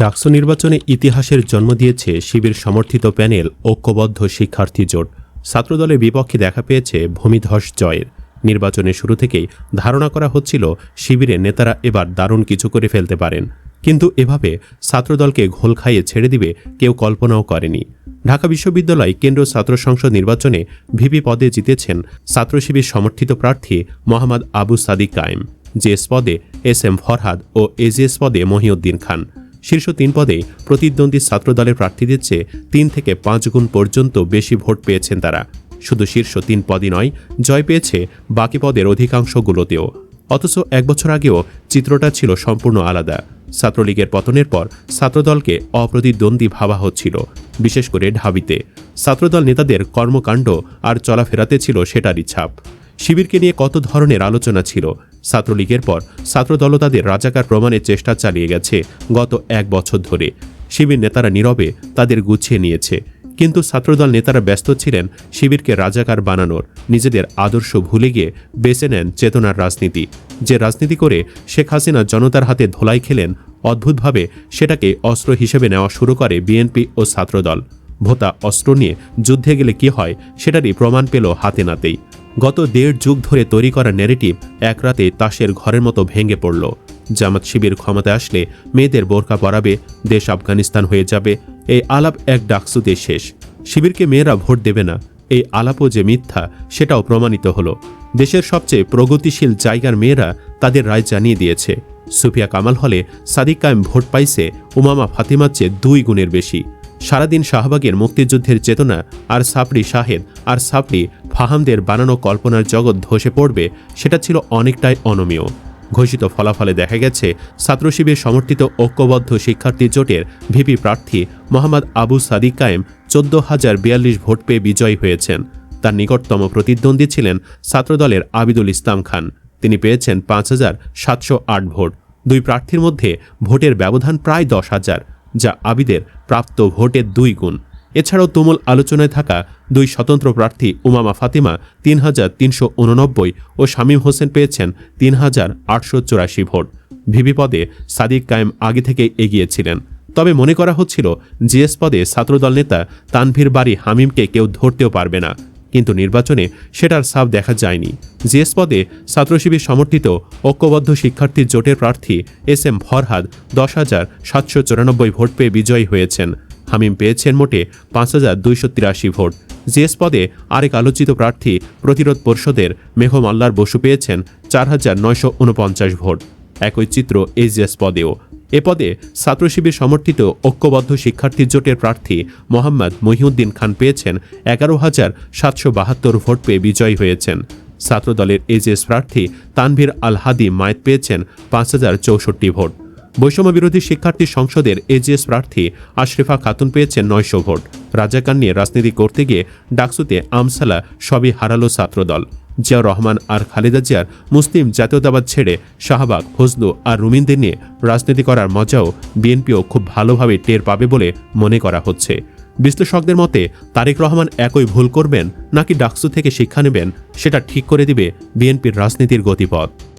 ডাকসু নির্বাচনে ইতিহাসের জন্ম দিয়েছে শিবির সমর্থিত প্যানেল ঐক্যবদ্ধ শিক্ষার্থী জোট। ছাত্রদলের বিপক্ষে দেখা পেয়েছে ভূমিধস জয়ের। নির্বাচনের শুরু থেকেই ধারণা করা হচ্ছিল, শিবিরের নেতারা এবার দারুণ কিছু করে ফেলতে পারেন। কিন্তু এভাবে ছাত্রদলকে ঘোল খাইয়ে ছেড়ে দিবে কেউ কল্পনাও করেনি। ঢাকা বিশ্ববিদ্যালয় কেন্দ্র ছাত্র সংসদ নির্বাচনে ভিপি পদে জিতেছেন ছাত্র শিবির সমর্থিত প্রার্থী মোহাম্মদ আবু সাদিক কায়েম। জেএস পদে এস এম ফরহাদ ও এজিএস পদে মহিউদ্দিন খান। শীর্ষ তিন পদে প্রতিদ্বন্দ্বী ছাত্রদলের প্রার্থীদের চেয়ে তিন থেকে পাঁচ গুণ পর্যন্ত বেশি ভোট পেয়েছেন তারা। শুধু শীর্ষ তিন পদই নয়, জয় পেয়েছে বাকি পদের অধিকাংশগুলোতেও। অথচ এক বছর আগেও চিত্রটা ছিল সম্পূর্ণ আলাদা। ছাত্রলীগের পতনের পর ছাত্রদলকে অপ্রতিদ্বন্দ্বী ভাবা হচ্ছিল, বিশেষ করে ঢাবিতে। ছাত্রদল নেতাদের কর্মকাণ্ড আর চলাফেরাতে ছিল সেটারই ছাপ। শিবিরকে নিয়ে কত ধরনের আলোচনা ছিল ছাত্রলীগের পর ছাত্রদল তাদের রাজাকার প্রমাণের চেষ্টা চালিয়ে গেছে গত এক বছর ধরে। শিবির নেতারা নীরবে তাদের গুছিয়ে নিয়েছে। কিন্তু ছাত্রদল নেতারা ব্যস্ত ছিলেন শিবিরকে রাজাকার বানানোর। নিজেদের আদর্শ ভুলে গিয়ে বেছে নেন চেতনার রাজনীতি। যে রাজনীতি করে শেখ হাসিনা জনতার হাতে ধোলাই খেলেন, অদ্ভুতভাবে সেটাকে অস্ত্র হিসেবে নেওয়া শুরু করে বিএনপি ও ছাত্রদল। ভোতা অস্ত্র নিয়ে যুদ্ধে গেলে কি হয়, সেটারই প্রমাণ পেল হাতে নাতেই। গত দেড় যুগ ধরে তৈরি করা ন্যারেটিভ এক রাতে তাসের ঘরের মতো ভেঙে পড়ল। জামাত শিবির ক্ষমতায় আসলে মেয়েদের বোরকা পরাবে, দেশ আফগানিস্তান হয়ে যাবে, এই আলাপ এক ডাকসুতে শেষ। শিবিরকে মেয়েরা ভোট দেবে না, এই আলাপও যে মিথ্যা, সেটাও প্রমাণিত হলো। দেশের সবচেয়ে প্রগতিশীল জায়গার মেয়েরা তাদের রায় জানিয়ে দিয়েছে। সুফিয়া কামাল হলে সাদিক কায়েম ভোট পাইছে উমামা ফাতিমার চেয়ে দুই গুণের বেশি। সারাদিন শাহবাগের মুক্তিযুদ্ধের চেতনা আর সাপড়ি শাহেদ আর সাপড়ি ফাহামদের বানানো কল্পনার জগৎ ধসে পড়বে, সেটা ছিল অনেকটাই অনমীয়। ঘোষিত ফলাফলে দেখা গেছে ছাত্র শিবির সমর্থিত ঐক্যবদ্ধ শিক্ষার্থী জোটের ভিপি প্রার্থী মোহাম্মদ আবু সাদিক কায়েম চোদ্দ হাজার বিয়াল্লিশ ভোট পেয়ে বিজয়ী হয়েছেন। তার নিকটতম প্রতিদ্বন্দ্বী ছিলেন ছাত্রদলের আবিদুল ইসলাম খান। তিনি পেয়েছেন পাঁচ হাজার সাতশো আট ভোট। দুই প্রার্থীর মধ্যে ভোটের ব্যবধান প্রায় দশ হাজার, যা আবিদের প্রাপ্ত ভোটের দুই গুণ। এছাড়াও তুমুল আলোচনায় থাকা দুই স্বতন্ত্র প্রার্থী উমামা ফাতিমা তিন হাজার তিনশো উননব্বই ও শামীম হোসেন পেয়েছেন তিন হাজার আটশো চুরাশি ভোট। ভিভি পদে সাদিক কায়েম আগে থেকে এগিয়েছিলেন তবে মনে করা হচ্ছিল, জিএস পদে ছাত্রদল নেতা তানভীর বাড়ি হামিমকে কেউ ধরতেও পারবে না। কিন্তু নির্বাচনে সেটার সাপ দেখা যায়নি। জিএস পদে ছাত্রশিবির সমর্থিত ঐক্যবদ্ধ শিক্ষার্থী জোটের প্রার্থী এস এম ফরহাদ দশ হাজার সাতশো চুরানব্বই ভোট পেয়ে বিজয়ী হয়েছেন। হামিম পেয়েছেন মোটে পাঁচ হাজার দুইশো তিরাশি ভোট। জিএস পদে আরেক আলোচিত প্রার্থী প্রতিরোধ পরিষদের মেঘ মাল্লার বসু পেয়েছেন চার হাজার নয়শো উনপঞ্চাশ ভোট। একই চিত্র এজিএস পদেও। এ পদে ছাত্র শিবির সমর্থিত ঐক্যবদ্ধ শিক্ষার্থী জোটের প্রার্থী মোহাম্মদ মহিউদ্দিন খান পেয়েছেন এগারো হাজার সাতশো বাহাত্তর ভোট পেয়ে বিজয়ী হয়েছেন। ছাত্রদলের এজিএস প্রার্থী তানভীর আল হাদি মায়েত পেয়েছেন পাঁচ হাজার চৌষট্টি ভোট। বৈষম্য বিরোধী শিক্ষার্থী সংসদের এজিএস প্রার্থী আশরিফা খাতুন পেয়েছেন নয়শো ভোট। রাজাকার নিয়ে রাজনীতি করতে গিয়ে ডাকসুতে আমসালা সবই হারালো ছাত্রদল। জিয়াউর রহমান আর খালেদা জিয়ার মুসলিম জাতীয়তাবাদ ছেড়ে শাহবাগ ফজলু আর রুমিনদের নিয়ে রাজনীতি করার মজাও বিএনপিও খুব ভালোভাবে টের পাবে বলে মনে করা হচ্ছে। বিশ্লেষকদের মতে, তারেক রহমান একই ভুল করবেন নাকি ডাকসু থেকে শিক্ষা নেবেন সেটা ঠিক করে দিবে বিএনপির রাজনীতির গতিপথ।